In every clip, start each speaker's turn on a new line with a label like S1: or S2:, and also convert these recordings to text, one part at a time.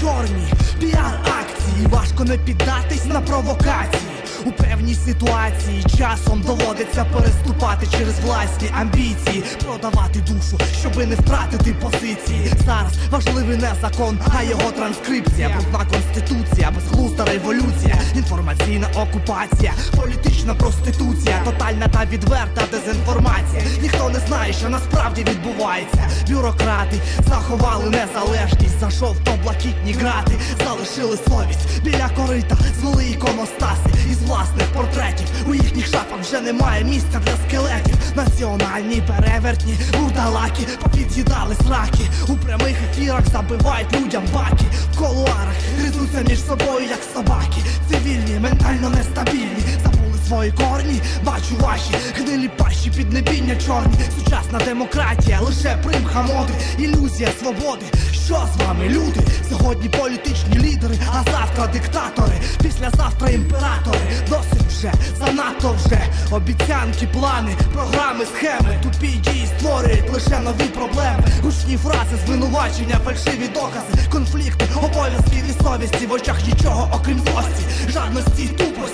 S1: чорні піар-акції, важко не піддатись на провокації. У певній ситуації часом доводиться переступати через власні амбіції, продавати душу, щоби не втратити позиції. Зараз важливий не закон, а його транскрипція, брудна конституція, безглузда революція, інформаційна окупація, політична проституція, тотальна та відверта дезінформація. Ніхто не знає, що насправді відбувається. Бюрократи заховали незалежність, зайшов по блакитні грати, залишили совість біля корита, звели іконостаси із власних портретів. У їхніх шафах вже немає місця для скелетів. Національні перевертні, бурдалаки, попід'їдали сраки. У прямих ефірах забивають людям баки. В колуарах гризуться між собою, як собаки. Цивільні, ментально нестабільні. Забули свої корні, бачу ваші гнилі пащі піднебіння чорні. Сучасна демократія, лише примха моди, ілюзія свободи. Що з вами, люди? Сьогодні політичні лідери, а завтра диктатори, післязавтра імператори. Досить вже, занадто вже. Обіцянки, плани, програми, схеми. Тупі дії створюють лише нові проблеми. Гучні фрази, звинувачення, фальшиві докази, конфлікти, обов'язки і совісті в очах нічого, окрім злості, жадності й тупості.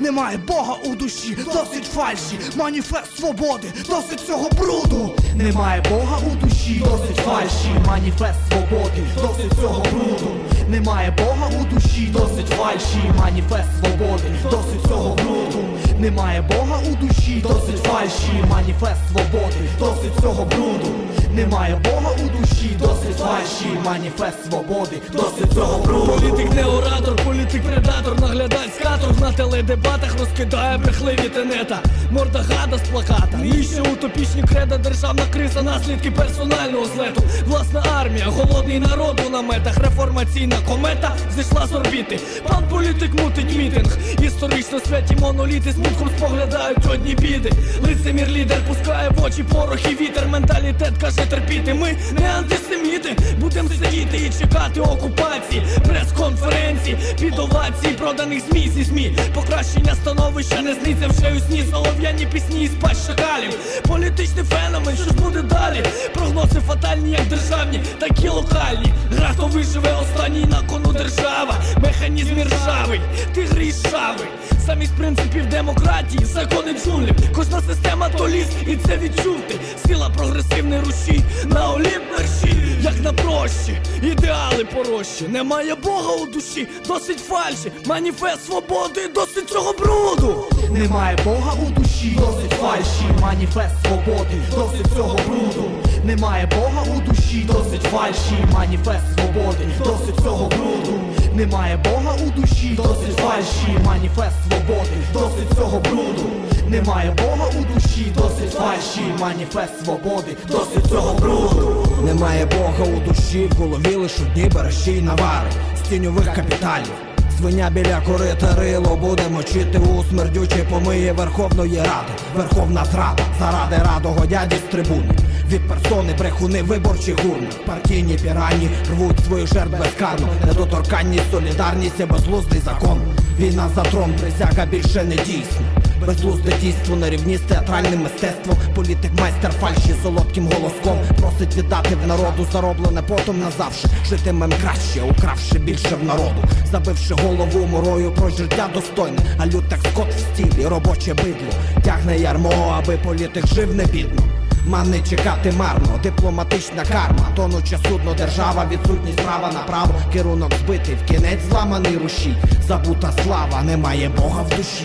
S1: Немає Бога у душі, досить фальші, маніфест свободи, досить цього бруду. Немає Бога у душі, досить фальші, маніфест свободи, досить цього бруду. Немає Бога у душі, досить фальші, маніфест свободи, досить цього бруду. Немає Бога у душі, досить фальші, маніфест свободи, досить цього бруду. Немає Бога у душі, досить фальші, маніфест свободи, досить цього бруду.
S2: Політик не оратор, політик предатор, наглядач з каторг на теледебатах розкидає брехливі тенета. Морда гада з плаката. Нижче утопічні креда, державна криза, наслідки персонального злету. Власна армія, голодний народ у наметах, реформаційна комета зійшла з орбіти. Пан політик мутить мітинг. Історично святі моноліти смутком споглядають одні біди. Лицемір лідер пускає в очі порох і вітер. Менталітет каже терпіти. Ми не антисеміти. Будем сидіти і чекати окупації, прес-конференції, під овації проданих змі зі змі. Покращення становища не сниться вже у сні. Солов'яні пісні і спать шакалів. Політичний феномен, що ж буде далі? Прогнози фатальні, як державні, так і локальні. Гра, хто виживе останній на кону держава. Механізм ржавий, тигр і шавий. Замість принципів демократії, закони джунглів. Кожна система то ліс, і це відчути. Сила прогресивний рушій на олімп мерщі, як на прощі, ідеали порощі. Немає Бога у душі, досить фальші. Маніфест свободи, досить цього бруду.
S1: Немає Бога у душі, досить фальші, маніфест свободи, досить цього бруду. Немає Бога у душі, досить фальші, маніфест свободи, досить цього бруду. Немає Бога у душі, досить фальші, маніфест свободи, досить цього бруду. Немає Бога у душі, досить фальші, маніфест свободи, досить цього бруду.
S3: Немає Бога у душі, в голові лиш одні бережі й навари з тіньових капіталів. Свиня біля корита рило буде мочити у смердючі помиє Верховної Ради, Верховна зрада, заради радого дяді з трибуни. Від персони брехуни виборчі гурни, партійні пірані рвуть свою жертв безкарно, недоторканність, солідарність і безглуздий закон. Війна за трон, присяга більше не дійсна. Безглузде дійство на рівні з театральним мистецтвом. Політик майстер фальші солодким голоском просить віддати в народу зароблене потом назавше. Житимем краще, укравши більше в народу, забивши голову морою про життя достойне, а лютик скот в стілі, робоче бидло тягне ярмо, аби політик жив не бідно. Мани чекати марно, дипломатична карма, тонуче судно, держава, відсутність права на право, керунок збитий, в кінець зламаний рушій, забута слава, немає Бога в душі.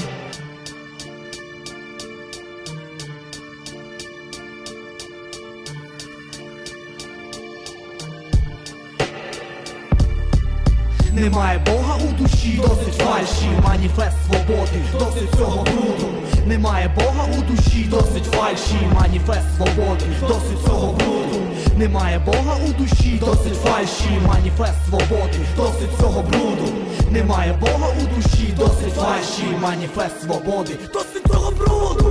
S1: Немає Бога у душі, досить фальші, маніфест свободи, досить цього бруду. Немає Бога у душі, досить фальші, маніфест свободи, досить цього бруду. Немає Бога у душі, досить фальші, маніфест свободи, досить цього бруду. Немає Бога у душі, досить фальші, маніфест свободи, досить цього бруду.